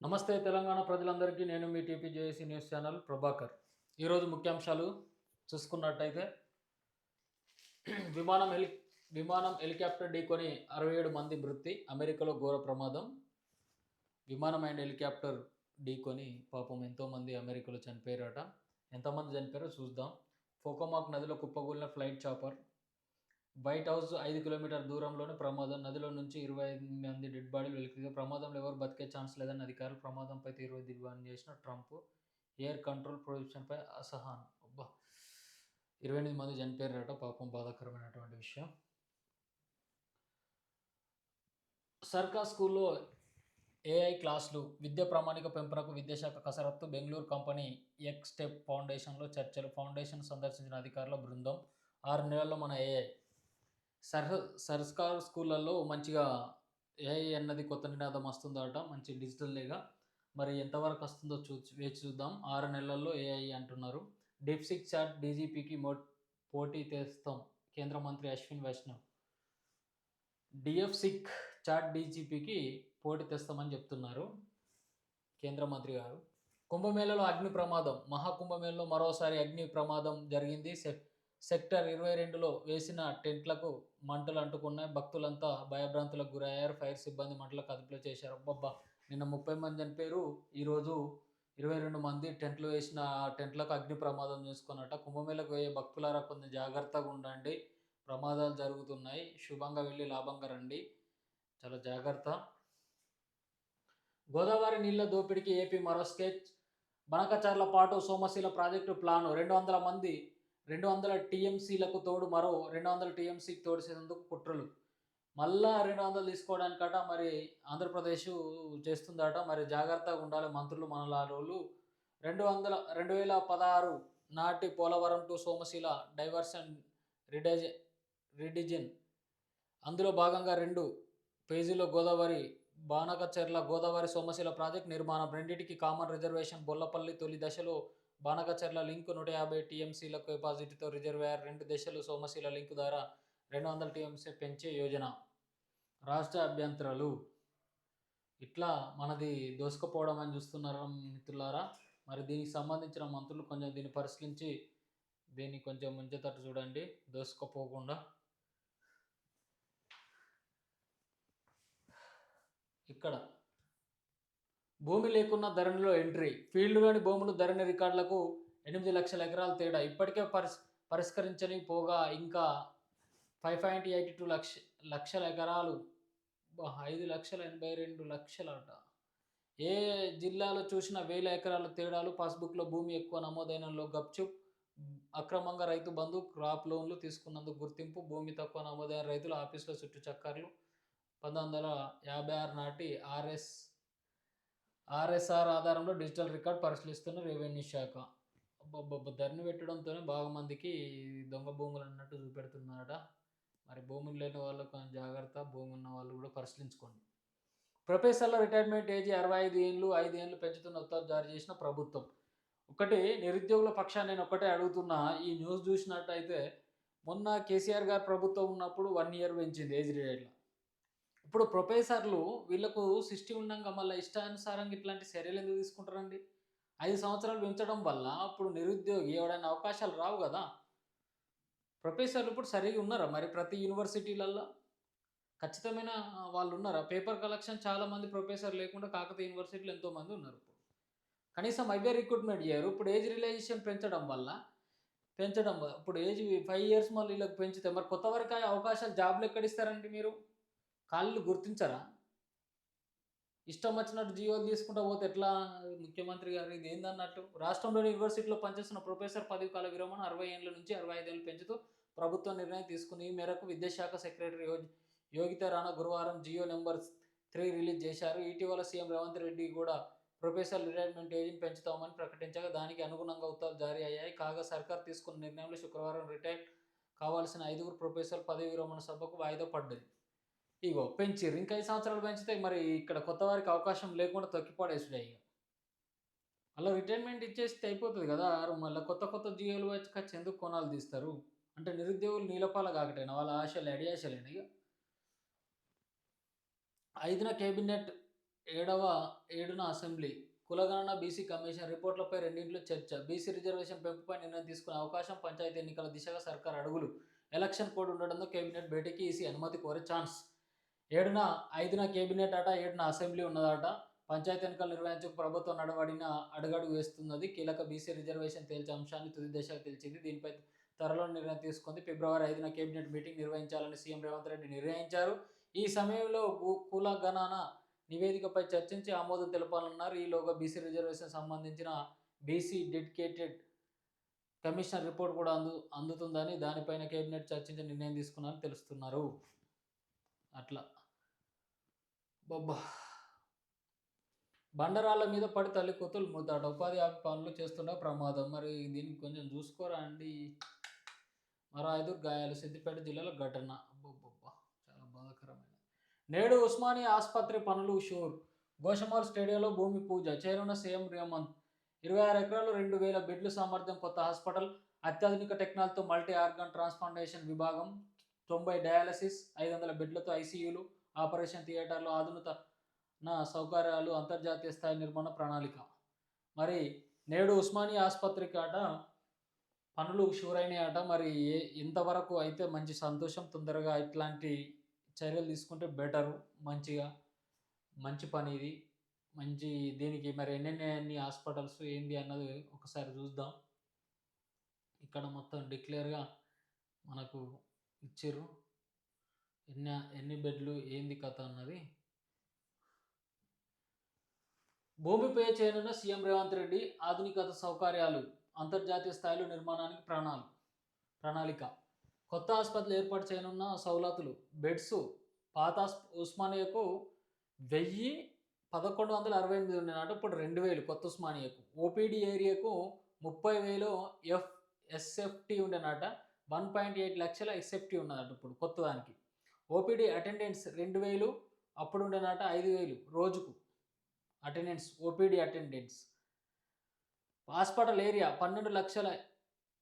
నమస్తే తెలంగాణ ప్రజలందరికీ నేను మీ TP JAC news channel Prabhakar. ఈరోజు ముఖ్యాంశాలు చూసుకున్నట్టయితే విమానం హెలి విమానం హెలికాప్టర్ ఢీకొని అరవై ఏడు మంది మృతి అమెరికాలో ఘోర ప్రమాదం. విమానం అండ్ హెలికాప్టర్ ఢీకొని పాపం ఎంతోమంది అమెరికాలో చనిపోయారట. ఎంతమంది చనిపోయారో చూద్దాం. ఫోకోమాక్ నదిలో కుప్పగూలిన ఫ్లైట్ చాపర్ వైట్ హౌస్ ఐదు కిలోమీటర్ దూరంలోనే ప్రమాదం. నదిలో నుంచి ఇరవై ఐదు మంది డెడ్ బాడీలు వెలికి ప్రమాదంలో ఎవరు బతికే ఛాన్స్ లేదని అధికారులు ప్రమాదంపై తీవ్ర దిగ్బాన్ చేసిన ట్రంప్ ఎయిర్ కంట్రోల్ ప్రొహిబిషన్పై అసహనం. అబ్బా! ఇరవై ఎనిమిది మంది చనిపోయారట. పాపం బాధాకరమైనటువంటి విషయం. సర్కార్ స్కూల్లో ఏఐ క్లాసులు విద్య ప్రామాణిక పెంపునకు విద్యాశాఖ కసరత్తు బెంగళూరు కంపెనీ ఎక్స్టెప్ ఫౌండేషన్లో చర్చలు ఫౌండేషన్ సందర్శించిన అధికారుల బృందం. ఆరు నెలల్లో మన ఏఐ సర్ సర్కార్ స్కూళ్ళల్లో మంచిగా ఏఐ అన్నది కొత్త నినాదం వస్తుందట మంచి డిజిటల్గా మరి ఎంతవరకు వస్తుందో చూ వేచి చూద్దాం. ఆరు నెలల్లో ఏఐ అంటున్నారు. డిప్సిక్ చాట్ డీజీపీకి మో పోటీ తెస్తాం కేంద్ర మంత్రి అశ్విన్ వైష్ణవ్. డిఎఫ్సిక్ చాట్ డీజీపీకి పోటీ తెస్తామని చెప్తున్నారు కేంద్ర మంత్రి గారు. కుంభమేళలో అగ్ని ప్రమాదం. మహాకుంభమేళలో మరోసారి అగ్ని ప్రమాదం జరిగింది. సెఫ్ సెక్టర్ ఇరవై రెండులో వేసిన టెంట్లకు మంటలు అంటుకున్నాయి భక్తులంతా భయభ్రాంతులకు గురయ్యారు. ఫైర్ సిబ్బంది మంటలు కదుపులో చేశారు. అబ్బబ్బా! నిన్న ముప్పై మంది చనిపోయారు ఈరోజు ఇరవై రెండు మంది టెంట్లు వేసిన ఆ టెంట్లకు అగ్ని ప్రమాదం చేసుకున్నట్ట. కుంభమేళకు పోయే భక్తులారా కొంచెం జాగ్రత్తగా ఉండండి. ప్రమాదాలు జరుగుతున్నాయి. శుభంగా వెళ్ళి లాభంగా రండి. చాలా జాగ్రత్త. గోదావరి నీళ్ళ దోపిడీకి ఏపీ మరో స్కెచ్. బనకచర్ల పాటు సోమశీల ప్రాజెక్టు ప్లాను. రెండు వందల మంది రెండు వందల టీఎంసీలకు తోడు మరో రెండు వందల టీఎంసీకి తోడిసేందుకు కుట్రలు. మళ్ళా రెండు వందలు తీసుకోవడానికట మరి ఆంధ్రప్రదేశ్ చేస్తుందట. మరి జాగ్రత్తగా ఉండాలి మంత్రులు మనలారోళ్ళు. రెండు వందల రెండు వేల పదహారు నాటి పోలవరం టు సోమశీల డైవర్షన్ రిడైజ రిడిజన్. అందులో భాగంగా రెండు పేజీలో గోదావరి బాణకచర్ల గోదావరి సోమశీల ప్రాజెక్ట్ నిర్మాణం. రెండింటికి కామన్ రిజర్వేషన్ బొల్లపల్లి తొలి దశలో బానకచెర్ల లింక్ నూట యాభై టీఎంసీలకు కెపాసిటీతో రిజర్వాయర్ రెండు దశలు సోమశీల లింక్ ద్వారా రెండు వందల టీఎంసీ పెంచే యోజన. రాష్ట్ర అభ్యంతరాలు. ఇట్లా మనది దోసుకుపోవడం అని చూస్తున్నారా మిత్రులారా? మరి దీనికి సంబంధించిన మంత్రులు కొంచెం దీన్ని పరిశీలించి దీన్ని కొంచెం ముంచేటట్టు చూడండి. దోసుకుపోకుండా. ఇక్కడ భూమి లేకున్న ధరణిలో ఎంట్రీ. ఫీల్డ్లోని భూములు ధరణి రికార్డులకు ఎనిమిది లక్షల ఎకరాల తేడా. ఇప్పటికే పరిస్ పరిష్కరించని పోగా ఇంకా five point eighty two lakh లక్షల ఎకరాలు. ఐదు లక్షల ఎనభై రెండు లక్షలట. ఏ జిల్లాలో చూసినా వేల ఎకరాల తేడాలు. పాస్బుక్లో భూమి ఎక్కువ నమోదైనలో గప్చుప్ అక్రమంగా రైతు బంధు క్రాప్ లోన్లు తీసుకున్నందుకు గుర్తింపు. భూమి తక్కువ నమోదైన రైతుల ఆఫీసుల చుట్టూ చక్కర్లు పంతొమ్మిది వందల యాభై ఆరు నాటి ఆర్ఎస్ ఆర్ఎస్ఆర్ ఆధారంలో డిజిటల్ రికార్డ్ పరిశీలిస్తున్న రెవెన్యూ శాఖ. అబ్బబ్బబ్బ ధరని పెట్టడంతోనే బాగా మందికి దొంగ భూములు అన్నట్టు చూపెడుతున్నారట. మరి భూములు లేని వాళ్ళు కొంచెం జాగ్రత్త భూమి ఉన్న వాళ్ళు కూడా పరిశీలించుకోండి. ప్రొఫెసర్ల రిటైర్మెంట్ ఏజీ అరవై ఐదు ఏళ్ళు ఐదు ఏళ్ళు పెంచుతున్న ఉత్తర్వు జారీ చేసిన ప్రభుత్వం. ఒకటి నిరుద్యోగుల పక్షాన్ని నేను ఒకటే అడుగుతున్నా. ఈ న్యూస్ చూసినట్టయితే మొన్న కేసీఆర్ గారు ప్రభుత్వం ఉన్నప్పుడు వన్ ఇయర్ పెంచింది ఏజ్ రిటైర్లో ఇప్పుడు ప్రొఫెసర్లు వీళ్ళకు సృష్టి ఉండగా మళ్ళీ ఇష్టానుసారంగా ఇట్లాంటి చర్యలు ఎందుకు తీసుకుంటారండి? ఐదు సంవత్సరాలు పెంచడం వల్ల అప్పుడు నిరుద్యోగి ఎవడైనా అవకాశాలు రావు కదా? ప్రొఫెసర్లు ఇప్పుడు సరిగా ఉన్నారా మరి ప్రతి యూనివర్సిటీలలో ఖచ్చితమైన వాళ్ళు ఉన్నారా? పేపర్ కలెక్షన్ చాలామంది ప్రొఫెసర్ లేకుండా కాకతీయ యూనివర్సిటీలో ఎంతోమంది ఉన్నారు ఇప్పుడు. కనీసం అవే రిక్రూట్మెంట్ చేయరు. ఇప్పుడు ఏజ్ రిలైజేషన్ పెంచడం వల్ల పెంచడం వల్ల ఇప్పుడు ఏజ్ ఫైవ్ ఇయర్స్ మళ్ళీ వీళ్ళకి పెంచితే మరి కొత్త వరకు అవకాశాలు జాబ్లు ఎక్కడ ఇస్తారండి మీరు? కాళ్ళు గుర్తించరా? ఇష్టం వచ్చినట్టు జియోలు తీసుకుంటా పోతే ఎట్లా? ముఖ్యమంత్రి గారు ఇది ఏందన్నట్టు? రాష్ట్రంలోని యూనివర్సిటీలో పనిచేస్తున్న ప్రొఫెసర్ పదవి కాల విరమణ అరవై ఏళ్ళ నుంచి అరవై ఐదేళ్ళు పెంచుతూ ప్రభుత్వం నిర్ణయం తీసుకుంది ఈ మేరకు విద్యాశాఖ సెక్రటరీ యో యోగిత రాణా గురువారం జియో నెంబర్ త్రీ రిలీజ్ చేశారు. ఇటీవల సీఎం రేవంత్ రెడ్డి కూడా ప్రొఫెసర్ రిటైర్మెంట్ ఏజ్ని పెంచుతామని ప్రకటించగా దానికి అనుగుణంగా ఉత్తర్వులు జారీ అయ్యాయి. కాగా సర్కార్ తీసుకున్న నిర్ణయంలో శుక్రవారం రిటైర్ కావాల్సిన ఐదుగురు ప్రొఫెసర్ పదవి విరమణ సభకు వాయిదా పడ్డది. ఇగో పెంచిర్రు. ఇంకా ఐదు సంవత్సరాలు పెంచితే మరి ఇక్కడ కొత్త వారికి అవకాశం లేకుండా తొక్కిపడేసుడే ఇక అలా రిటైర్మెంట్ ఇచ్చేస్తే అయిపోతుంది కదా. మళ్ళీ కొత్త కొత్త జియోలు వచ్చి ఎందుకు కొనాలు తీస్తారు? అంటే నిరుద్యోగులు నీలపాల కాకటైనా? వాళ్ళ ఆశలు అడి ఇక ఐదున కేబినెట్ ఏడవ ఏడున అసెంబ్లీ. కులగణన బీసీ కమిషన్ రిపోర్ట్లపై రెండింటిలో చర్చ. బీసీ రిజర్వేషన్ పెంపుపై నిర్ణయం తీసుకునే అవకాశం పంచాయతీ ఎన్నికల దిశగా సర్కార్ అడుగులు. ఎలక్షన్ కోడ్ ఉండడంతో కేబినెట్ భేటీకి ఈసీ అనుమతి కోరే ఛాన్స్. ఏడున ఐదున కేబినెట్ అట ఏడున అసెంబ్లీ ఉన్నదట. పంచాయతీ ఎన్నికలు నిర్వహించక ప్రభుత్వం నడవడిన అడుగడుగు వేస్తున్నది. కీలక బీసీ రిజర్వేషన్ తేల్చే అంశాన్ని తుది దశకు తెలిసింది దీనిపై త్వరలో నిర్ణయం తీసుకుంది. ఫిబ్రవరి ఐదున కేబినెట్ మీటింగ్ నిర్వహించాలని సీఎం రేవంత్ రెడ్డి నిర్ణయించారు. ఈ సమయంలో కుల గణన నివేదికపై చర్చించి ఆమోదం తెలపాలన్నారు. ఈలోగా బీసీ రిజర్వేషన్ సంబంధించిన బీసీ డెడికేటెడ్ కమిషనర్ రిపోర్ట్ కూడా అందు అందుతుందని దానిపైన కేబినెట్ చర్చించి నిర్ణయం తీసుకున్నారని తెలుస్తున్నారు. అట్లా. బొబ్బా. బండరాళ్ళ మీద పడి తల్లి కూతులు ముద్దాట. ఉపాధి హామీ పనులు చేస్తుండే ప్రమాదం. మరి దీనికి కొంచెం చూసుకోరా అండి? మరో ఐదుగురు గాయాలు. సిద్దిపేట జిల్లాలో ఘటన. అబ్బబ్బబ్బా. చాలా బాధాకరమైన. నేడు ఉస్మానియా ఆసుపత్రి పనులు షూర్. గోషమాల్ స్టేడియంలో భూమి పూజ. చేరున్న సీఎం రేమంత్ ఇరవై ఆరు ఎకరాలు రెండు వేల బెడ్లు సామర్థ్యం కొత్త హాస్పిటల్. అత్యాధునిక టెక్నాలజీతో మల్టీ ఆర్గాన్ ట్రాన్స్ప్లాంటేషన్ విభాగం. తొంభై డయాలసిస్ ఐదు వందల బెడ్లతో ఐసీయూలు. ఆపరేషన్ థియేటర్లు ఆధునిక నా సౌకర్యాలు అంతర్జాతీయ స్థాయి నిర్మాణ ప్రణాళిక. మరి నేడు ఉస్మానియా ఆసుపత్రి కాట పనులు షూరైనాయట మరి ఏ ఇంతవరకు అయితే మంచి సంతోషం తొందరగా ఇట్లాంటి చర్యలు తీసుకుంటే బెటరు. మంచిగా మంచి పని ఇది. మంచి దీనికి మరి ఎన్నెన్ని అన్ని హాస్పిటల్స్ ఏంది అన్నది ఒకసారి చూద్దాం. ఇక్కడ మొత్తం డిక్లేర్గా మనకు ఇచ్చారు ఎన్ని ఎన్ని బెడ్లు ఏంది కథ అన్నది? భూమిపై చేయనున్న సీఎం రేవంత్ రెడ్డి ఆధునికత సౌకర్యాలు అంతర్జాతీయ స్థాయిలో నిర్మాణానికి ప్రణాళిక ప్రణాళిక. కొత్త ఆసుపత్రులు ఏర్పాటు చేయనున్న సౌలతులు బెడ్స్ పాత ఉస్మానియాకు వెయ్యి పదకొండు వందల అరవై ఎనిమిది ఉండేనట ఇప్పుడు రెండు వేలు కొత్త ఉస్మానియాకు. ఓపీడీ ఏరియాకు ముప్పై వేలు ఎఫ్ ఎస్ఎఫ్టీ ఉండేనట వన్ పాయింట్ ఎయిట్ లక్షల ఎస్ఎఫ్టీ ఉన్నదట ఇప్పుడు కొత్త దానికి ఓపీడీ అటెండెన్స్ రెండు వేలు అప్పుడు ఉండేనట ఐదు వేలు రోజుకు. Attendance OPD attendance. Hospital area పన్నెండు లక్షల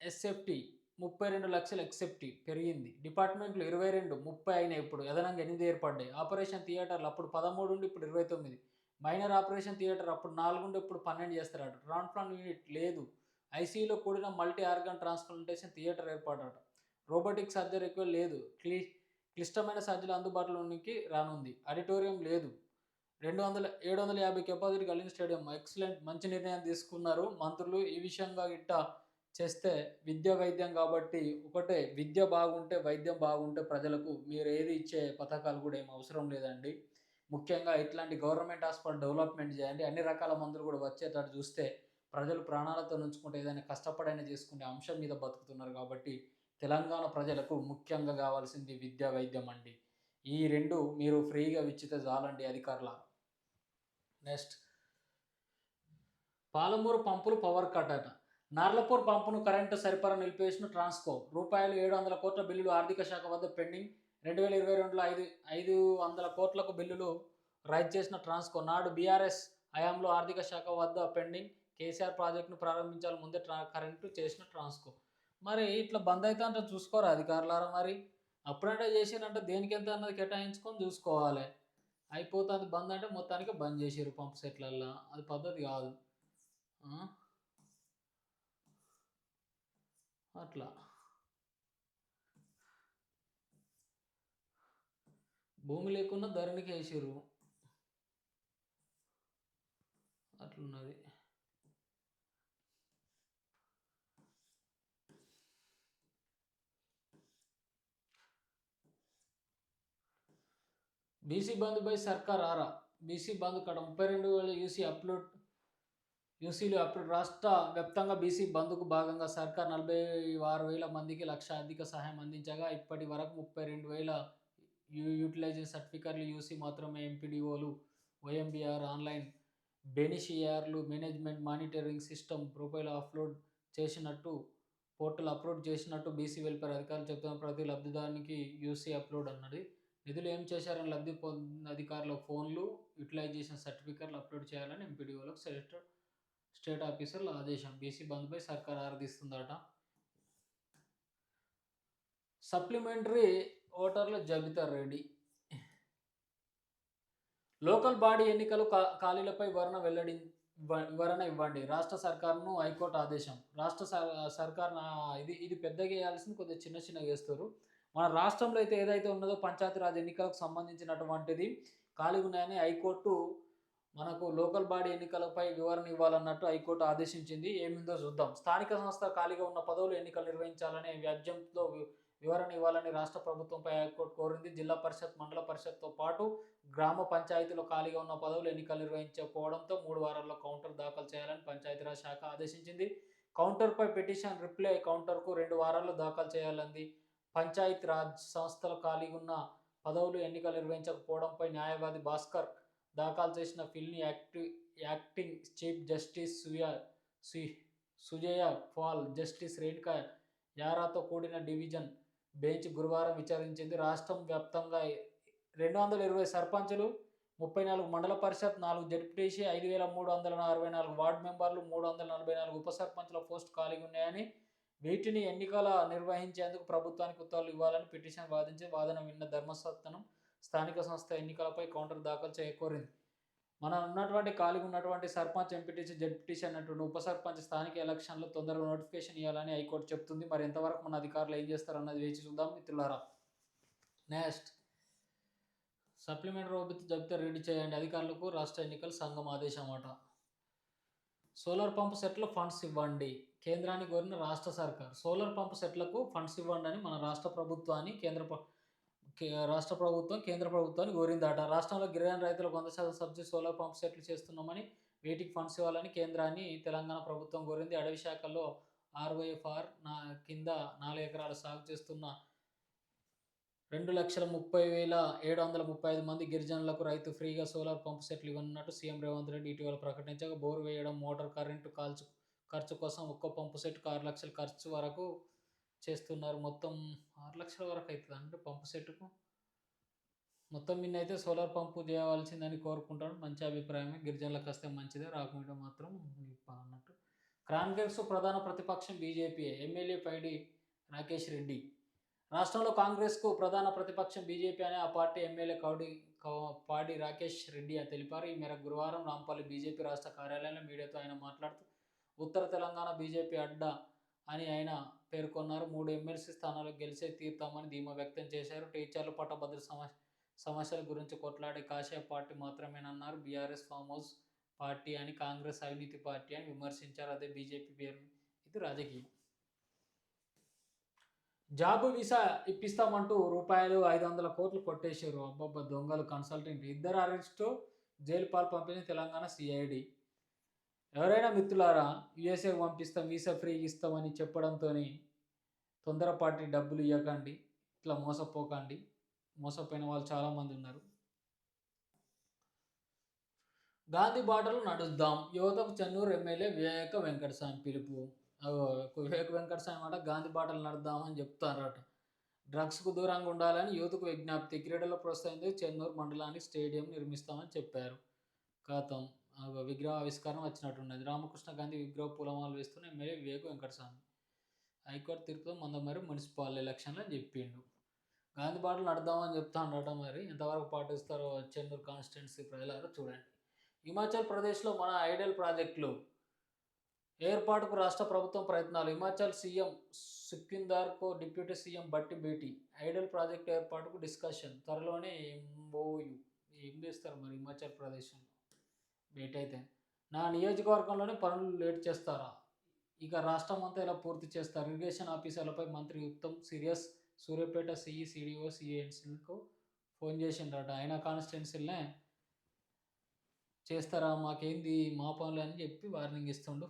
ఎస్ఎఫ్టీ ముప్పై రెండు లక్షల ఎక్సెప్టీ పెరిగింది. డిపార్ట్మెంట్లు ఇరవై రెండు ముప్పై అయినాయి ఇప్పుడు. అదనంగా ఎనిమిది ఏర్పడ్డాయి. ఆపరేషన్ థియేటర్లు అప్పుడు పదమూడు ఉండి ఇప్పుడు ఇరవై తొమ్మిది. మైనర్ ఆపరేషన్ థియేటర్ అప్పుడు నాలుగు ఉండి ఇప్పుడు పన్నెండు చేస్తారట. ట్రాన్స్ప్లాంట్ యూనిట్ లేదు. ఐసీయూలో కూడిన మల్టీ ఆర్గన్ ట్రాన్స్ప్లాంటేషన్ థియేటర్ ఏర్పాటట. రోబోటిక్ సర్జరీ ఎక్కువ లేదు. క్లీ క్లిష్టమైన సర్జరీ అందుబాటులోనికి రానుంది. ఆడిటోరియం లేదు. రెండు వందల ఏడు వందల యాభై కెపాసిటీ కలిగిన స్టేడియం ఎక్సలెంట్ మంచి నిర్ణయం తీసుకున్నారు. మంత్రులు ఈ విషయంగా ఇట్ట చేస్తే విద్య వైద్యం కాబట్టి ఒకటే విద్య బాగుంటే వైద్యం బాగుంటే ప్రజలకు మీరు ఏది ఇచ్చే పథకాలు కూడా ఏం అవసరం లేదండి. ముఖ్యంగా ఇట్లాంటి గవర్నమెంట్ హాస్పిటల్ డెవలప్మెంట్ చేయండి. అన్ని రకాల మందులు కూడా వచ్చేటట్టు చూస్తే ప్రజలు ప్రాణాలతో నుంచుకుంటే ఏదైనా కష్టపడైనా చేసుకునే అంశం మీద బతుకుతున్నారు కాబట్టి తెలంగాణ ప్రజలకు ముఖ్యంగా కావాల్సింది విద్య వైద్యం అండి. ఈ రెండు మీరు ఫ్రీగా ఇచ్చితే చాలండి అధికారుల. నెక్స్ట్. పాలమూరు పంపులు పవర్ కట్ అట. నార్లపూర్ పంపును కరెంటు సరిపడా నిలిపేసిన ట్రాన్స్కో. రూపాయలు ఏడు వందల కోట్ల బిల్లులు ఆర్థిక శాఖ వద్ద పెండింగ్. రెండు వేల ఇరవై రెండులో ఐదు ఐదు వందల కోట్లకు బిల్లులు రైజ్ చేసిన ట్రాన్స్కో. నాడు బీఆర్ఎస్ హయాంలో ఆర్థిక శాఖ వద్ద పెండింగ్. కేసీఆర్ ప్రాజెక్టును ప్రారంభించాలి ముందే ట్రా కరెంటు చేసిన ట్రాన్స్కో. మరి ఇట్లా బంద్ అయితే అంటే చూసుకోరా అధికారులారా మరి? అప్పుడంటే చేసిరంటే దేనికి ఎంత అన్నది కేటాయించుకొని చూసుకోవాలి. అయిపోతుంది బంద్ అంటే మొత్తానికి బంద్ చేసారు పంప్ సెట్లల్లో. అది పద్ధతి కాదు. అట్లా. భూమి లేకున్నా ధరణికి వేసారు అట్లున్నది. బీసీ బంద్ బై సర్కార్ ఆరా? బీసీ బంద్ కడ ముప్పై రెండు వేల యూసీ అప్లోడ్ యూసీలు అప్లోడ్ రాష్ట్ర వ్యాప్తంగా బీసీ బంద్కు భాగంగా సర్కార్ నలభై ఆరు వేల మందికి లక్ష ఆర్థిక సహాయం అందించగా ఇప్పటి వరకు ముప్పై రెండు వేల యూ యూటిలైజేషన్ సర్టిఫికెట్లు యూసీ మాత్రమే ఎంపీడీఓలు OMBR online బెనిషియర్లు management monitoring system profile upload చేసినట్టు పోర్టల్ అప్లోడ్ చేసినట్టు బీసీ వెల్ఫేర్ అధికారులు చెప్తున్న ప్రతి లబ్ధిదారునికి యూసీ అప్లోడ్ అన్నది. నిధులు ఏం చేశారని లబ్ధి పొందిన అధికారుల ఫోన్లు యూటిలైజేషన్ సర్టిఫికెట్లు అప్లోడ్ చేయాలని ఎంపీడీఓలకు స్టేట్ స్టేట్ ఆఫీసర్ల ఆదేశం. బీసీ బంద్పై సర్కార్ ఆరాధిస్తుందట. సప్లిమెంటరీ ఓటర్ల జాబితా రెడీ. లోకల్ బాడీ ఎన్నికలు కా- ఖాళీలపై వివరణ వెల్లడి వివరణ ఇవ్వండి. రాష్ట్ర సర్కారును హైకోర్టు ఆదేశం. రాష్ట్ర సర్- సర్కార్ ఇది ఇది పెద్దగా వేయాల్సింది కొద్దిగా చిన్న చిన్నగా వేస్తారు. మన రాష్ట్రంలో అయితే ఏదైతే ఉన్నదో పంచాయతీరాజ్ ఎన్నికలకు సంబంధించినటువంటిది ఖాళీ ఉన్నాయని హైకోర్టు మనకు లోకల్ బాడీ ఎన్నికలపై వివరణ ఇవ్వాలన్నట్టు హైకోర్టు ఆదేశించింది. ఏమిందో చూద్దాం. స్థానిక సంస్థ ఖాళీగా ఉన్న పదవులు ఎన్నికలు నిర్వహించాలనే వ్యాజ్యంతో వి- వివరణ ఇవ్వాలని రాష్ట్ర ప్రభుత్వంపై హైకోర్టు కోరింది. జిల్లా పరిషత్ మండల పరిషత్తో పాటు గ్రామ పంచాయతీలో ఖాళీగా ఉన్న పదవులు ఎన్నికలు నిర్వహించకపోవడంతో మూడు వారాల్లో కౌంటర్ దాఖలు చేయాలని పంచాయతీరాజ్ శాఖ ఆదేశించింది. కౌంటర్పై పిటిషన్ రిప్లై కౌంటర్కు రెండు వారాల్లో దాఖలు చేయాలంది పంచాయత్ రాజ్ సంస్థలు ఖాళీగా ఉన్న పదవులు ఎన్నికలు నిర్వహించకపోవడంపై న్యాయవాది భాస్కర్ దాఖలు చేసిన ఫిల్ని యాక్టి యాక్టింగ్ చీఫ్ జస్టిస్ సుయా సు సుజయ ఫాల్ జస్టిస్ రేణుకా యారాతో కూడిన డివిజన్ బెంచ్ గురువారం విచారించింది. రాష్ట్రం వ్యాప్తంగా రెండు వందల ఇరవై సర్పంచులు ముప్పై నాలుగు మండల పరిషత్ నాలుగు జడ్పీటీసీ ఐదు వేల మూడు వందల అరవై నాలుగు వార్డు మెంబర్లు మూడు వందల నలభై నాలుగు ఉప సర్పంచుల పోస్టు ఖాళీగా ఉన్నాయని వీటిని ఎన్నికల నిర్వహించేందుకు ప్రభుత్వానికి ఉత్తర్వులు ఇవ్వాలని పిటిషన్ వాదించి వాదన విన్న ధర్మసత్నం స్థానిక సంస్థ ఎన్నికలపై కౌంటర్ దాఖలు చేయకోరింది. మన ఉన్నటువంటి ఖాళీగా ఉన్నటువంటి సర్పంచ్ ఎంపీటీసీ జడ్పీటీసీ అన్నటువంటి ఉప సర్పంచ్ స్థానిక ఎలక్షన్లో తొందరగా నోటిఫికేషన్ ఇవ్వాలని హైకోర్టు చెప్తుంది. మరి ఎంతవరకు మన అధికారులు ఏం చేస్తారు అన్నది వేచి చూద్దాం మిత్రులారా. నెక్స్ట్. సప్లిమెంటరీ ఓబిత్ జాబితా రెడీ చేయండి అధికారులకు రాష్ట్ర ఎన్నికల సంఘం ఆదేశం అట. సోలార్ పంప్ సెట్లో ఫండ్స్ ఇవ్వండి. కేంద్రాన్ని కోరిన రాష్ట్ర సర్కార్. సోలార్ పంప్ సెట్లకు ఫండ్స్ ఇవ్వండి అని మన రాష్ట్ర ప్రభుత్వాన్ని కేంద్ర కే- రాష్ట్ర ప్రభుత్వం కేంద్ర ప్రభుత్వాన్ని కోరిందట. రాష్ట్రంలో గిరిజన రైతులకు వంద శాతం సబ్సిడీ సోలార్ పంప్ సెట్లు చేస్తున్నామని వీటికి ఫండ్స్ ఇవ్వాలని కేంద్రాన్ని తెలంగాణ ప్రభుత్వం కోరింది. అడవి శాఖలో ఆర్వైఎఫ్ఆర్ నా కింద నాలుగు ఎకరాల సాగు చేస్తున్న రెండు లక్షల ముప్పై వేల ఏడు వందల ముప్పై ఐదు మంది గిరిజనులకు రైతు ఫ్రీగా సోలార్ పంప్ సెట్లు ఇవ్వనున్నట్టు సీఎం రేవంత్ రెడ్డి ఇటీవల ప్రకటించగా బోరు వేయడం మోటార్ కరెంటు కాల్చు ఖర్చు కోసం ఒక్కో పంపు సెట్కు ఆరు లక్షల ఖర్చు వరకు చేస్తున్నారు. మొత్తం ఆరు లక్షల వరకు అవుతుంది అంటే పంపు సెట్కు? మొత్తం నిన్న అయితే సోలార్ పంపు చేయవలసిందని కోరుకుంటాడు మంచి అభిప్రాయమే. గిరిజనులకు వస్తే మంచిదే. రాకుండా మాత్రం అన్నట్టు. కాంగ్రెస్ ప్రధాన ప్రతిపక్షం బీజేపీ. ఎమ్మెల్యే పైడి రాకేష్ రెడ్డి. రాష్ట్రంలో కాంగ్రెస్కు ప్రధాన ప్రతిపక్షం బీజేపీ అనే ఆ పార్టీ ఎమ్మెల్యే కౌడి కౌ- పాడి రాకేష్ రెడ్డి తెలిపారు. ఈ మేరకు గురువారం రాంపల్లి బీజేపీ రాష్ట్ర కార్యాలయంలో మీడియాతో ఆయన మాట్లాడుతూ ఉత్తర తెలంగాణ బీజేపీ అడ్డా అని ఆయన పేర్కొన్నారు. మూడు ఎమ్మెల్సీ స్థానాలు గెలిచే తీర్తామని ధీమా వ్యక్తం చేశారు. టీచర్లు పట్టభద్ర సమస్య సమస్యల గురించి కొట్లాడే కాషాయ పార్టీ మాత్రమేనన్నారు. బీఆర్ఎస్ ఫామ్ హౌస్ పార్టీ అని కాంగ్రెస్ అవినీతి పార్టీ అని విమర్శించారు. అదే బీజేపీ పేరు. ఇది రాజకీయం. జాబ్ వీసా ఇప్పిస్తామంటూ రూపాయలు ఐదు వందల కోట్లు కొట్టేశారు. అబ్బబ్బ దొంగలు కన్సల్టెంట్ ఇద్దరు అరెస్టు జైలు పాలు పంపిణీ తెలంగాణ సిఐడి. ఎవరైనా మిత్రులారా యుఎస్ఏకి పంపిస్తాం వీసా ఫ్రీ ఇస్తామని చెప్పడంతో తొందరపాటి డబ్బులు ఇవ్వకండి ఇట్లా మోసపోకండి. మోసపోయిన వాళ్ళు చాలామంది ఉన్నారు. గాంధీ బాటలు నడుద్దాం. యువతకు చెన్నూరు ఎమ్మెల్యే వివేక వెంకటస్వామి పిలుపు. వివేక వివేక వెంకటస్వామి మాట గాంధీ బాటలు నడుద్దామని చెప్తారట. డ్రగ్స్కు దూరంగా ఉండాలని యువతకు విజ్ఞప్తి క్రీడలో ప్రోత్సహించి చెన్నూరు మండలానికి స్టేడియం నిర్మిస్తామని చెప్పారు. కాతం విగ్రహ ఆవిష్కారం వచ్చినట్టున్నది. రామకృష్ణ గాంధీ విగ్రహ పూలమాలు వేస్తున్న ఎమ్మెల్యే వివేక వెంకటస్వామి హైకోర్టు తీర్పుతో మందమరి మున్సిపల్ ఎలక్షన్లు అని చెప్పిండు. గాంధీ బాటలు నడుద్దామని చెప్తాడట మరి. ఎంతవరకు పాటిస్తారో చెన్నూరు కాన్స్టిట్యున్సీ ప్రజలారో చూడండి. హిమాచల్ ప్రదేశ్లో మన ఐడల్ ప్రాజెక్టులు ఏర్పాటుకు రాష్ట్ర ప్రభుత్వం ప్రయత్నాలు. హిమాచల్ సీఎం సుఖ్విందర్కు డిప్యూటీ సీఎం బట్టి బీటీ ఐడల్ ప్రాజెక్ట్ ఏర్పాటుకు డిస్కషన్. త్వరలోనే ఎంఓయు ఏం చేస్తారు మరి హిమాచల్ ప్రదేశ్లో? లేట్ అయితే. నా నియోజకవర్గంలోనే పనులు లేట్ చేస్తారా? ఇక రాష్ట్రం అంతా ఇలా పూర్తి చేస్తారు. ఇరిగేషన్ ఆఫీసర్లపై మంత్రి Uttam serious Suryapet CE CDO సిఎన్సీలకు phone చేసిండట ఆయన కాన్స్టిట్యున్సీలనే చేస్తారా? మాకేంది మా పనులు అని చెప్పి వార్నింగ్ ఇస్తుండు.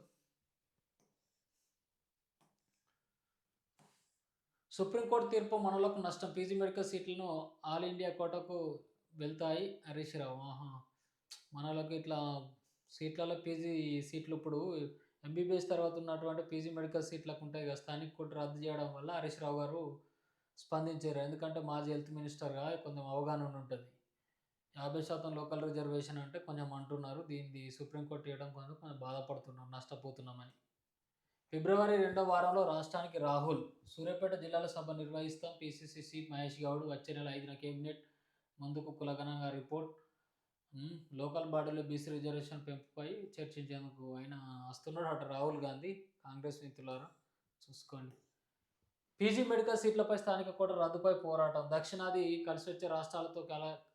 సుప్రీంకోర్టు తీర్పు మనలకు నష్టం. పీజీ మెడికల్ సీట్లను ఆల్ ఇండియా కోటకు వెళ్తాయి హరీష్ రావు. ఆహా. మనలకు ఇట్లా సీట్లలో పీజీ సీట్లు ఇప్పుడు ఎంబీబీఎస్ తర్వాత ఉన్నటువంటి పీజీ మెడికల్ సీట్లకు ఉంటాయి కదా స్థానిక కోర్టు రద్దు చేయడం వల్ల హరీష్ రావు గారు స్పందించారు. ఎందుకంటే మాజీ హెల్త్ మినిస్టర్గా కొంచెం అవగాహన ఉంటుంది. యాభై శాతం లోకల్ రిజర్వేషన్ అంటే కొంచెం అంటున్నారు. దీన్ని సుప్రీంకోర్టు ఇవ్వడం కొంచెం కొంచెం బాధపడుతున్నారు నష్టపోతున్నామని. ఫిబ్రవరి రెండో వారంలో రాష్ట్రానికి రాహుల్ సూర్యాపేట జిల్లాల సభ నిర్వహిస్తాం. పిసిసిసి మహేష్ గౌడ్ వచ్చే నెల ఐదున కేబినెట్ ముందుకు కులగనంగా రిపోర్ట్ లోకల్ బాడీలో బీసీ రిజర్వేషన్ పెంపుపై చర్చించేందుకు ఆయన వస్తున్నాడు అటు రాహుల్ గాంధీ కాంగ్రెస్ మిత్రులారా. చూసుకోండి. పీజీ మెడికల్ సీట్లపై స్థానిక కోట రద్దుపై పోరాటం. దక్షిణాది కలిసి వచ్చే రాష్ట్రాలతో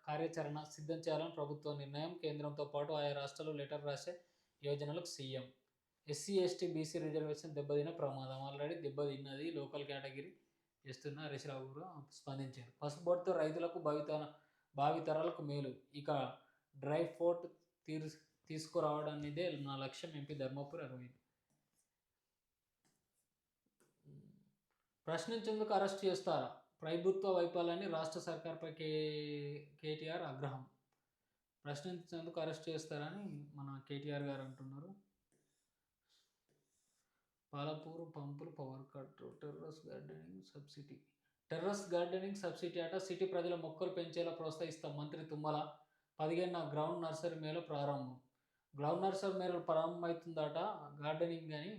కార్యాచరణ సిద్ధం చేయాలని ప్రభుత్వ నిర్ణయం. కేంద్రంతో పాటు ఆయా రాష్ట్రాలు లెటర్ రాసే యోజనలకు CM. SC ST BC reservation దెబ్బతిన ప్రమాదం. ఆల్రెడీ దెబ్బతిన్నది లోకల్ కేటగిరీ చేస్తున్న హరీష్ రావు కూడా స్పందించారు. పసుబొట్టుతో రైతులకు భావిత భావితరాలకు మేలు. ఇక డ్రై ఫోర్ట్ తీరు తీసుకురావడానిదే నా లక్ష్యం ఎంపీ ధర్మపురి అరవింద్ ప్రశ్నించేందుకు అరెస్ట్ చేస్తారా? ప్రభుత్వ వైఫల్యాన్ని రాష్ట్ర సర్కార్పై కే కేటీఆర్ ఆగ్రహం. ప్రశ్నించేందుకు అరెస్ట్ చేస్తారని మన కేటీఆర్ గారు అంటున్నారు. పాలపూరు పంపులు power cut terrace gardening subsidy. Terrace gardening subsidy అట సిటీ ప్రజల మొక్కలు పెంచేలా ప్రోత్సహిస్తాం మంత్రి తుమ్మల. పదిహేను గ్రౌండ్ నర్సరీ మేళ ప్రారంభం. గ్రౌండ్ నర్సరీ మేళ ప్రారంభమవుతుందట గార్డెనింగ్ కానీ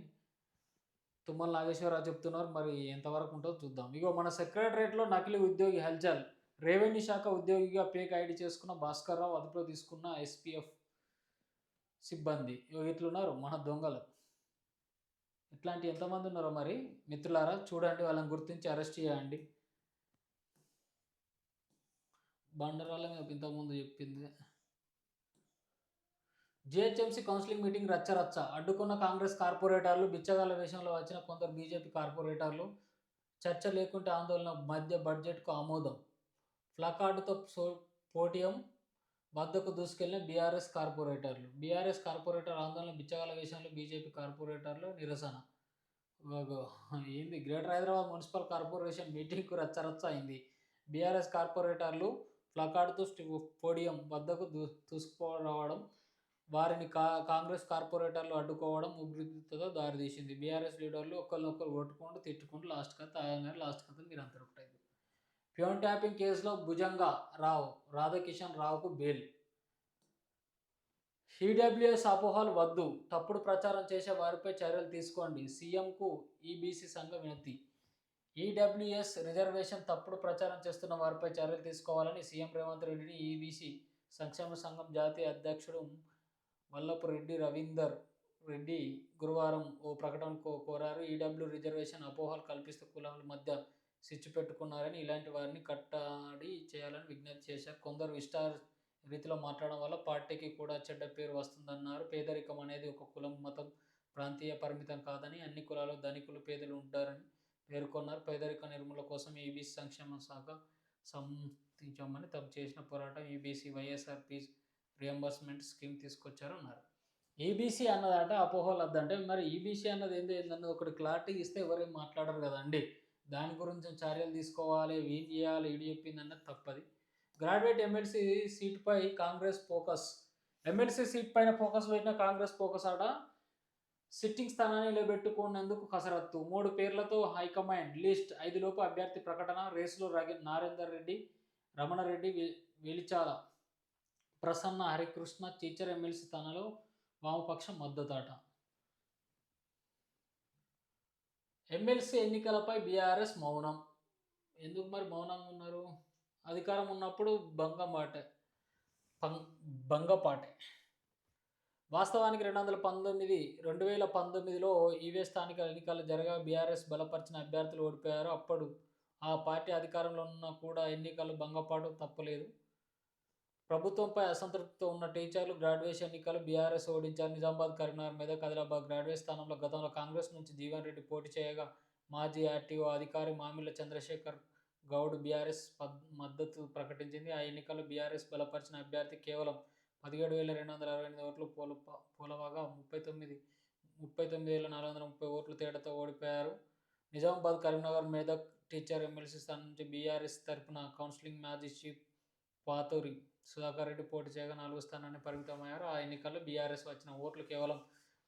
తుమ్మల నాగేశ్వరరావు చెప్తున్నారు. మరి ఎంతవరకు ఉంటుందో చూద్దాం. ఇగో మన సెక్రటరేట్లో నకిలీ ఉద్యోగి హల్చల్ రెవెన్యూ శాఖ ఉద్యోగిగా పేక్ ఐడి చేసుకున్న భాస్కర్ రావు అదుపులో తీసుకున్న ఎస్పీఎఫ్ సిబ్బంది. ఇగో ఇట్లున్నారు మన దొంగలు. ఇట్లాంటి ఎంతమంది ఉన్నారో మరి? మిత్రులారా చూడండి వాళ్ళని గుర్తించి అరెస్ట్ చేయండి. బండరాల మీద ఇంతకుముందు చెప్పింది. జిహెచ్ఎంసీ కౌన్సిలింగ్ మీటింగ్ రచ్చరచ్చ అడ్డుకున్న కాంగ్రెస్ కార్పొరేటర్లు బిచ్చగాల వేషంలో వచ్చిన కొందరు బీజేపీ కార్పొరేటర్లు చర్చ లేకుంటే ఆందోళన మధ్య బడ్జెట్కు ఆమోదం. ప్లకార్డుతో సో పోటీయం వద్దకు దూసుకెళ్ళిన బీఆర్ఎస్ కార్పొరేటర్లు. బీఆర్ఎస్ కార్పొరేటర్ ఆందోళన బిచ్చగాల వేషంలో బీజేపీ కార్పొరేటర్లు నిరసన. ఏంది? గ్రేటర్ హైదరాబాద్ మున్సిపల్ కార్పొరేషన్ మీటింగ్కు రచ్చరచ్చ అయింది. బీఆర్ఎస్ కార్పొరేటర్లు ప్లకార్డుతో పోడియం వద్దకు దూ దూసుకురావడం వారిని కా కాంగ్రెస్ కార్పొరేటర్లు అడ్డుకోవడం ఉగ్రతతో దారితీసింది. బీఆర్ఎస్ లీడర్లు ఒకరినొకరు కొట్టుకుంటూ తిట్టుకుంటూ లాస్ట్ కథ తాగారు లాస్ట్ కథ మీరు అంతా ఒకటైంది ప్యూన్ ట్యాపింగ్ కేసులో భుజంగా రావు రాధాకిషన్ రావుకు బెయిల్. ఈడబ్ల్యూఎస్ అపోహలు వద్దు తప్పుడు ప్రచారం చేసే వారిపై చర్యలు తీసుకోండి సీఎంకు ఈబీసీ సంఘం వినతి. ఈడబ్ల్యూఎస్ రిజర్వేషన్ తప్పుడు ప్రచారం చేస్తున్న వారిపై చర్యలు తీసుకోవాలని సీఎం రేవంత్ రెడ్డిని ఈబీసీ సంక్షేమ సంఘం జాతీయ అధ్యక్షుడు వల్లపు రెడ్డి రవీందర్ రెడ్డి గురువారం ఓ ప్రకటనకు కోరారు. ఈడబ్ల్యూ రిజర్వేషన్ అపోహలు కల్పిస్తూ కులాల మధ్య సిచ్చు పెట్టుకున్నారని ఇలాంటి వారిని కట్టడి చేయాలని విజ్ఞప్తి చేశారు. కొందరు ఇష్ట రీతిలో మాట్లాడడం వల్ల పార్టీకి కూడా చెడ్డ పేరు వస్తుందన్నారు. పేదరికం అనేది ఒక కులం మతం ప్రాంతీయ పరిమితం కాదని అన్ని కులాలు ధనికులు పేదలు ఉంటారని పేర్కొన్నారు. పేదరిక నిర్మూలన కోసం ఈబీసీ సంక్షేమ శాఖ సమర్థించామని తమ చేసిన పోరాటం EBC YSR fee reimbursement scheme తీసుకొచ్చారు అన్నారు ఈబీసీ అన్నదట అపోహలు వద్దంటే మరి ఈబీసీ అన్నది ఏంది ఏందన్నది ఒకటి క్లారిటీ ఇస్తే ఎవరేం మాట్లాడరు కదండి. దాని గురించి చర్యలు తీసుకోవాలి ఏం చేయాలి ఈడు చెప్పింది అన్నది తప్పది. గ్రాడ్యుయేట్ ఎమ్మెల్సీ సీట్పై కాంగ్రెస్ ఫోకస్. ఎమ్మెల్సీ సీట్ పైన ఫోకస్ పెట్టిన కాంగ్రెస్ ఫోకస్ ఆట సిట్టింగ్ స్థానాన్ని నిలబెట్టుకున్నందుకు కసరత్తు. మూడు పేర్లతో హైకమాండ్ లిస్ట్ ఐదులోపు అభ్యర్థి ప్రకటన రేసులో రాగి నారేందర్ రెడ్డి రమణారెడ్డి వెలిచాల. ప్రసన్న హరికృష్ణ టీచర్ ఎమ్మెల్సీ స్థానంలో వామపక్షం మద్దతాట. ఎమ్మెల్సీ ఎన్నికలపై బీఆర్ఎస్ మౌనం. ఎందుకు మరి మౌనంగా ఉన్నారు? అధికారం ఉన్నప్పుడు భంగం పం బంగపాటే వాస్తవానికి రెండు వందల పంతొమ్మిది రెండు వేల పంతొమ్మిదిలో ఈవే స్థానిక ఎన్నికలు జరగా బీఆర్ఎస్ బలపరిచిన అభ్యర్థులు ఓడిపోయారు. అప్పుడు ఆ పార్టీ అధికారంలో ఉన్న కూడా ఎన్నికలు భంగపాటు తప్పలేదు. ప్రభుత్వంపై అసంతృప్తితో ఉన్న టీచర్లు గ్రాడ్యుయేషన్ ఎన్నికలు బీఆర్ఎస్ ఓడించారు. నిజామాబాద్ కరీంనగర్ మీద ఆదిలాబాద్ గ్రాడ్యుయేట్ స్థానంలో గతంలో కాంగ్రెస్ నుంచి జీవన్ రెడ్డి పోటీ చేయగా మాజీ ఆర్టీఓ అధికారి మామిళ్ళ చంద్రశేఖర్ గౌడ్ బీఆర్ఎస్ పద్ మద్దతు ప్రకటించింది. ఆ ఎన్నికల్లో బీఆర్ఎస్ బలపరిచిన అభ్యర్థి కేవలం పదిహేడు వేల రెండు వందల అరవై ఎనిమిది ఓట్లు పోల పోలవగా ముప్పై తొమ్మిది ముప్పై తొమ్మిది వేల నాలుగు వందల ముప్పై ఓట్లు తేడాతో ఓడిపోయారు. నిజామాబాద్ కరీంనగర్ మేదక్ టీచర్ ఎమ్మెల్సీ స్థానం నుంచి బీఆర్ఎస్ తరఫున కౌన్సిలింగ్ మాజీ చీఫ్ పాతూరి సుధాకర్ రెడ్డి పోటీ చేయగా నాలుగు స్థానాన్ని పరిమితమయ్యారు. ఆ ఎన్నికల్లో బీఆర్ఎస్ వచ్చిన ఓట్లు కేవలం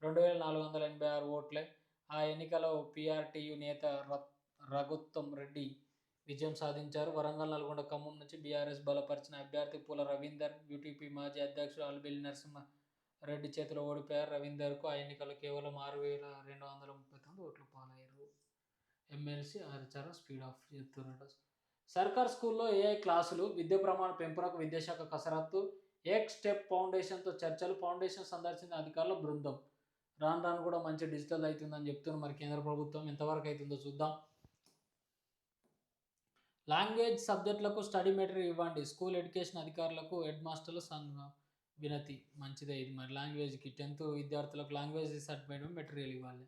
రెండు వేల నాలుగు వందల ఎనభై ఆరు ఓట్లే. ఆ ఎన్నికలో పీఆర్టీయు నేత ర- రఘుత్తం రెడ్డి విజయం సాధించారు. వరంగల్ నల్గొండ ఖమ్మం నుంచి బీఆర్ఎస్ బలపరిచిన అభ్యర్థి పూల రవీందర్ యూటీపీ మాజీ అధ్యక్షుడు అల్బెల్లి నరసింహ రెడ్డి చేతిలో ఓడిపోయారు. రవీందర్కు ఆ ఎన్నికలు కేవలం ఆరు వేల రెండు వందల ముప్పై తొమ్మిది ఓట్లు పాలయ్యారు. ఎమ్మెల్సీ ఆచారం స్పీడ్ ఆఫ్ చెప్తున్నట్టు సర్కార్ స్కూల్లో ఏఐ క్లాసులు విద్య ప్రమాణ పెంపునకు విద్యాశాఖ కసరత్తు ఏక్ స్టెప్ ఫౌండేషన్తో చర్చలు ఫౌండేషన్ సందర్శించిన అధికారుల బృందం. రాను రాను కూడా మంచి డిజిటల్ అవుతుందని చెప్తున్నారు. మరి కేంద్ర ప్రభుత్వం ఎంతవరకు అవుతుందో చూద్దాం. లాంగ్వేజ్ సబ్జెక్టులకు స్టడీ మెటీరియల్ ఇవ్వండి. స్కూల్ ఎడ్యుకేషన్ అధికారులకు హెడ్ మాస్టర్లు సంఘం వినతి మంచిదే. ఇది మరి లాంగ్వేజ్కి టెన్త్ విద్యార్థులకు లాంగ్వేజ్ సర్టిఫికేట్ మెటీరియల్ ఇవ్వాలి.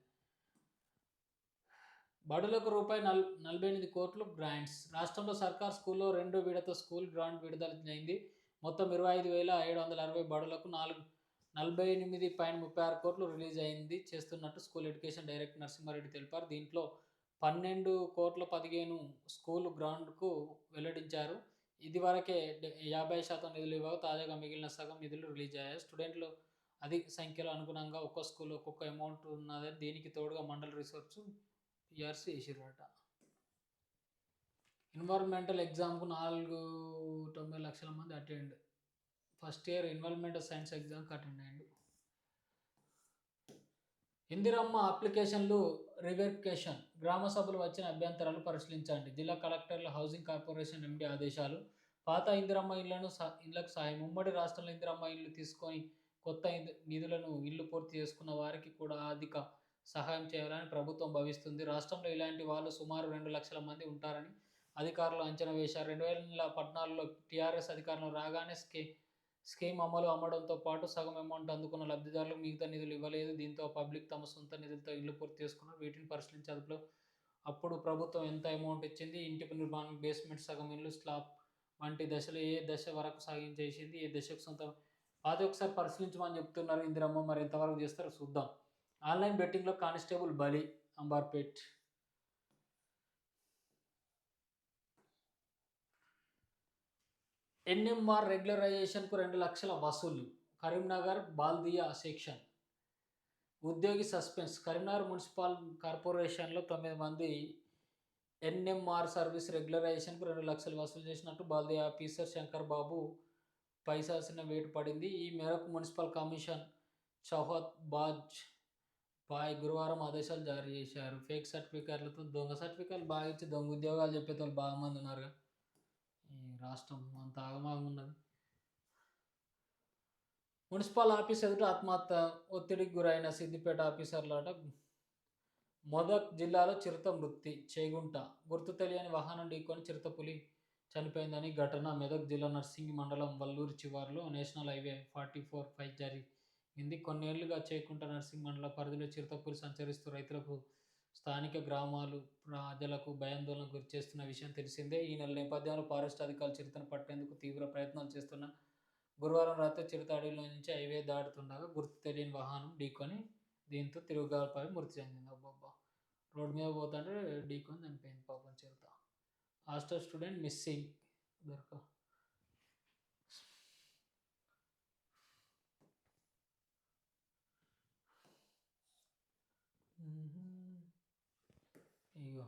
బడులకు రూపాయి నల్ నలభై ఎనిమిది కోట్లు గ్రాంట్స్. రాష్ట్రంలో సర్కార్ స్కూల్లో రెండు విడత స్కూల్ గ్రాంట్ విడుదల అయింది. మొత్తం ఇరవై ఐదు వేల ఏడు వందల అరవై బడులకు నాలుగు నలభై ఎనిమిది పాయింట్ ముప్పై ఆరు కోట్లు రిలీజ్ అయింది. చేస్తున్నట్టు స్కూల్ ఎడ్యుకేషన్ డైరెక్టర్ నరసింహారెడ్డి తెలిపారు. దీంట్లో పన్నెండు కోట్ల పదిహేను స్కూల్ గ్రాంట్కు వెల్లడించారు. ఇదివరకే యాభై శాతం నిధులు ఇవ్వగా తాజాగా మిగిలిన సగం నిధులు రిలీజ్ అయ్యాయి. స్టూడెంట్లు అధిక సంఖ్యలో అనుగుణంగా ఒక్కో స్కూల్ ఒక్కొక్క అమౌంట్ ఉన్నదని దీనికి తోడుగా మండల రీసెర్చ్ పిఆర్సీ వేసిర్రట ఎన్వైర్న్మెంటల్ ఎగ్జామ్కు నాలుగు తొంభై లక్షల మంది attend. First year environmental science ఎగ్జామ్కి అటెండ్ అయ్యండి. ఇందిరమ్మ అప్లికేషన్లు రివెరిఫికేషన్ గ్రామ సభలు వచ్చిన అభ్యంతరాలు పరిశీలించండి. జిల్లా కలెక్టర్ల హౌసింగ్ కార్పొరేషన్ ఎండి ఆదేశాలు. పాత ఇందిరమ్మ ఇళ్ళను ఇళ్ళకు సహాయం ఉమ్మడి రాష్ట్రంలో ఇందిరమ్మ ఇళ్ళు తీసుకొని కొత్త నిధులను ఇల్లు పూర్తి చేసుకున్న వారికి కూడా ఆర్థిక సహాయం చేయాలని ప్రభుత్వం భావిస్తుంది. రాష్ట్రంలో ఇలాంటి వాళ్ళు సుమారు రెండు లక్షల మంది ఉంటారని అధికారులు అంచనా వేశారు. రెండు వేల పద్నాలుగులో టీఆర్ఎస్ అధికారంలో రాగానే స్కే స్కీమ్ అమలు అమ్మడంతో పాటు సగం అమౌంట్ అందుకున్న లబ్ధిదారులకు మిగతా నిధులు ఇవ్వలేదు. దీంతో పబ్లిక్ తమ సొంత నిధులతో ఇల్లు పూర్తి చేసుకున్నారు. వీటిని పరిశీలించే అదుపులో అప్పుడు ప్రభుత్వం ఎంత అమౌంట్ ఇచ్చింది ఇంటి నిర్మాణం బేస్మెంట్ సగం ఇల్లు స్లాబ్ వంటి దశలు ఏ దశ వరకు సాగించేసింది ఏ దశకు సొంత అది ఒకసారి పరిశీలించమని చెప్తున్నారు. ఇందిరమ్మ మరి ఎంతవరకు చేస్తారో చూద్దాం. ఆన్లైన్ బెట్టింగ్లో కానిస్టేబుల్ బలి అంబార్పేట్ ఎన్ఎంఆర్ రెగ్యులరైజేషన్కు రెండు లక్షల వసూలు కరీంనగర్ బాల్దియా సెక్షన్. ఉద్యోగి సస్పెన్స్. కరీంనగర్ మున్సిపల్ కార్పొరేషన్లో తొమ్మిది మంది ఎన్ఎంఆర్ సర్వీస్ రెగ్యులరైజేషన్కు రెండు లక్షలు వసూలు చేసినట్టు బాల్దియా ఆఫీసర్ శంకర్ బాబు పైసాసిన వేటు పడింది ఈ మేరకు మున్సిపల్ కమిషన్ చౌహత్ బాజ్ బాయ్ గురువారం ఆదేశాలు జారీ చేశారు. ఫేక్ సర్టిఫికేట్లతో దొంగ సర్టిఫికేట్లు బాగా ఇచ్చి దొంగ ఉద్యోగాలు చెప్పేటోళ్ళు బాగా మంది ఉన్నారుగా. ఈ రాష్ట్రం అంత ఆగమాగం ఉన్నది. మున్సిపల్ ఆఫీస్ ఎదుట ఆత్మహత్య ఒత్తిడికి గురైన సిద్దిపేట ఆఫీసర్లట మొదక్ జిల్లాలో చిరుత మృతి చేగుంట. గుర్తు తెలియని వాహనం ఢీకొని చిరుతపులి చనిపోయిందని ఘటన మెదక్ జిల్లా నర్సింగ్ మండలం Valluru చివారులో national highway forty four five జరిగింది కొన్నేళ్ళుగా చేకుంట నర్సింగ్ మండల పరిధిలో చిరుతపులి సంచరిస్తూ రైతులకు స్థానిక గ్రామాలు ప్రజలకు భయాందోళన గురి చేస్తున్న విషయం తెలిసిందే. ఈ నెల నేపథ్యంలో ఫారెస్ట్ అధికారులు చిరుతను పట్టేందుకు తీవ్ర ప్రయత్నాలు చేస్తున్న గురువారం రాత్రి చిరుత అడవిలో నుంచి హైవే దాటుతుండగా గుర్తు తెలియని వాహనం ఢీకొని దీంతో తిరుగుగాలపై మృతి చెందింది. అబ్బాబ్బా! రోడ్డు మీద పోతుంటే ఢీకొని చనిపోయింది పాపం చిరుత. హాస్టల్ స్టూడెంట్ మిస్సింగ్ దొరక అయ్యో.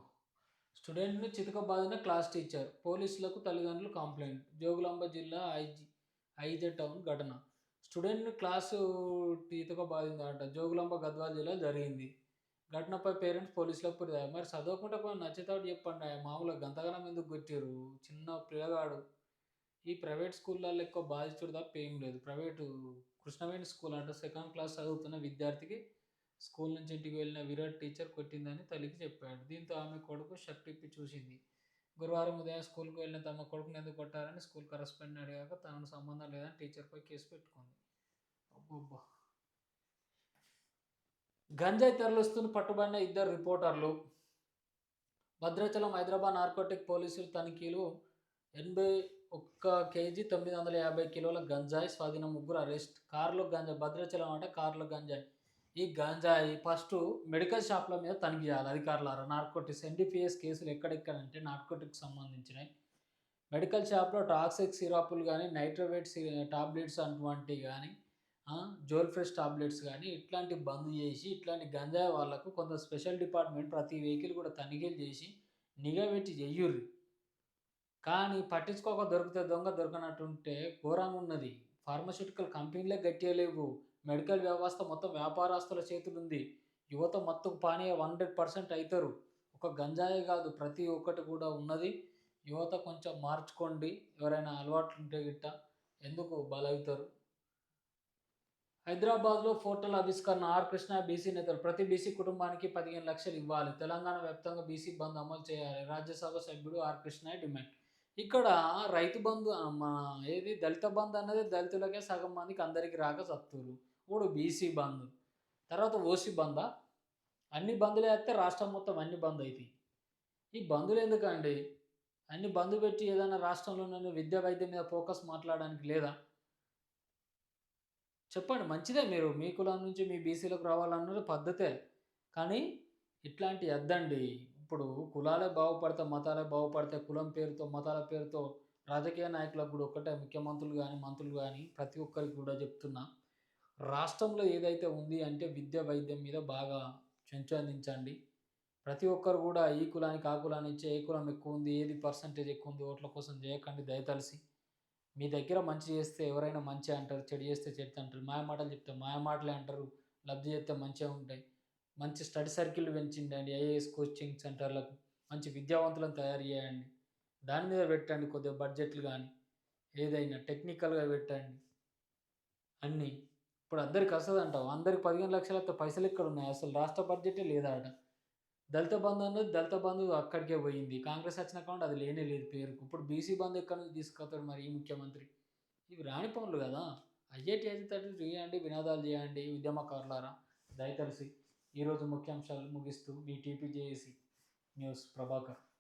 స్టూడెంట్ను చితకబాదిన క్లాస్ టీచర్ పోలీసులకు తల్లిదండ్రులు కంప్లైంట్ జోగులాంబ జిల్లా ఐజీ ఐజ టౌన్ ఘటన. స్టూడెంట్ను క్లాసు చితకబాదిందట జోగులాంబ గద్వాల జిల్లా జరిగింది. ఘటనపై పేరెంట్స్ పోలీసులకు పురిదాయి మరి చదవకుండా పోయి నచ్చేతాడు చెప్పండి ఆ మామూలుగా గంతగనం ఎందుకు కొట్టారు చిన్న పిల్లగాడు. ఈ ప్రైవేట్ స్కూళ్ళల్లో ఎక్కువ బాధితుడు తప్ప ఏం లేదు. ప్రైవేటు కృష్ణవేణి స్కూల్ అంటే సెకండ్ క్లాస్ చదువుతున్న విద్యార్థికి స్కూల్ నుంచి ఇంటికి వెళ్ళిన విరాట్ టీచర్ కొట్టిందని తల్లికి చెప్పాడు. దీంతో ఆమె కొడుకు షర్ట్ ఇప్పి చూసింది. గురువారం ఉదయం స్కూల్కి వెళ్ళిన తమ కొడుకుని ఎందుకు కొట్టారని స్కూల్ కరస్పాండెంట్ అడిగాక తనకు సంబంధం లేదని టీచర్పై కేసు పెట్టుకుంది. అబ్బబ్బా! గంజాయి తరలిస్తున్న పట్టుబడిన ఇద్దరు రిపోర్టర్లు భద్రాచలం హైదరాబాద్ నార్కోటిక్ పోలీసులు తనిఖీలు ఎనభై ఒక్క కేజీ తొమ్మిది వందల యాభై కిలోల గంజాయి స్వాధీనం ముగ్గురు అరెస్ట్. కారులో గంజాయి భద్రాచలం అంటే కారులో గంజాయి. ఈ గాంజాయి ఫస్ట్ మెడికల్ షాప్ల మీద తనిఖీ చేయాలి అధికారులారా. నార్కోటిక్స్ ఎన్డీపీఎస్ కేసులు ఎక్కడెక్కడంటే నార్కోటిక్స్ సంబంధించినవి మెడికల్ షాప్లో టాక్సిక్ సిరాపులు కానీ నైట్రోవేట్ సి టాబ్లెట్స్ అటువంటివి కానీ జోల్ఫ్రెష్ టాబ్లెట్స్ కానీ ఇట్లాంటి బంద్ చేసి ఇట్లాంటి గంజాయి వాళ్ళకు కొంత స్పెషల్ డిపార్ట్మెంట్ ప్రతి వెహికల్ కూడా తనిఖీలు చేసి నిఘా పెట్టి చెయ్యుర్రి కానీ పట్టించుకోక దొరికితే దొంగ దొరకనట్టుంటే ఘోరంగా ఉన్నది ఫార్మస్యూటికల్ కంపెనీలే గట్టిగా లేవు. మెడికల్ వ్యవస్థ మొత్తం వ్యాపారస్తుల చేతులు ఉంది యువత మొత్తం పానీయ హండ్రెడ్ పర్సెంట్ అవుతారు ఒక గంజాయి కాదు ప్రతి ఒక్కటి కూడా ఉన్నది. యువత కొంచెం మార్చుకోండి. ఎవరైనా అలవాట్లు ఉంటే గిట్ట ఎందుకు బలవుతారు హైదరాబాద్లో ఫోటోల ఆవిష్కరణ ఆర్ కృష్ణ బీసీ నేతలు. ప్రతి బీసీ కుటుంబానికి పదిహేను లక్షలు ఇవ్వాలి. తెలంగాణ వ్యాప్తంగా బీసీ బంద్ అమలు చేయాలి. రాజ్యసభ సభ్యుడు ఆర్ కృష్ణ డిమాండ్. ఇక్కడ రైతు బంధు మన ఏది దళిత బంధు అన్నది దళితులకే సగం మందికి అందరికీ రాక సత్తురు ఇప్పుడు బీసీ బంద్ తర్వాత ఓసీ బందా. అన్ని బందులు వేస్తే రాష్ట్రం మొత్తం అన్ని బంద్ అవుతాయి ఈ బంధులు ఎందుకండి? అన్ని బంధు పెట్టి ఏదైనా రాష్ట్రంలో విద్యా వైద్యం మీద ఫోకస్ మాట్లాడడానికి లేదా? చెప్పండి మంచిదే మీరు. మీ కులం నుంచి మీ బీసీలకు రావాలన్నది పద్ధతే. కానీ ఇట్లాంటి ఎద్దండి ఇప్పుడు కులాలే బాగుపడితే మతాలే బాగుపడితే కులం పేరుతో మతాల పేరుతో రాజకీయ నాయకులకు కూడా ఒక్కటే ముఖ్యమంత్రులు కానీ మంత్రులు కానీ ప్రతి ఒక్కరికి కూడా చెప్తున్నా. రాష్ట్రంలో ఏదైతే ఉంది అంటే విద్య వైద్యం మీద బాగా చెంచందించండి. ప్రతి ఒక్కరు కూడా ఈ కులానికి ఆ కులానికి ఏ కులం ఎక్కువ ఉంది ఏది పర్సంటేజ్ ఎక్కువ ఉంది ఓట్ల కోసం చేయకండి దయతలిసి. మీ దగ్గర మంచి చేస్తే ఎవరైనా మంచి అంటారు చెడు చేస్తే చెడు అంటారు. మాయ మాటలు చెప్తే మాయ మాటలే అంటారు లబ్ధి చేస్తే మంచిగా ఉంటాయి. మంచి స్టడీ సర్కిల్ పెంచిండండి ఐఏఎస్ కోచింగ్ సెంటర్లకు. మంచి విద్యావంతులను తయారు చేయండి. దాని మీద పెట్టండి కొద్దిగా బడ్జెట్లు కానీ ఏదైనా టెక్నికల్గా పెట్టండి. అన్నీ. ఇప్పుడు అందరికి వస్తుంది అంటావు అందరికి పదిహేను లక్షల పైసలు ఎక్కడ ఉన్నాయి అసలు రాష్ట్ర బడ్జెటే లేదా దళిత బంధు అన్నది దళిత బంధు అక్కడికే పోయింది. కాంగ్రెస్ వచ్చిన కాకుండా అది లేనే లేదు పేరుకు. ఇప్పుడు బీసీ బంధు ఎక్కడి నుంచి తీసుకొస్తాడు మరి ఈ ముఖ్యమంత్రి? ఇవి రాని పనులు కదా. అయ్యేటి అయితే తట్టు చేయండి వినోదాలు చేయండి ఉద్యమకారులారా. దయతలిసి ఈరోజు ముఖ్యాంశాలు ముగిస్తూ మీ టీపీ న్యూస్ ప్రభాకర్.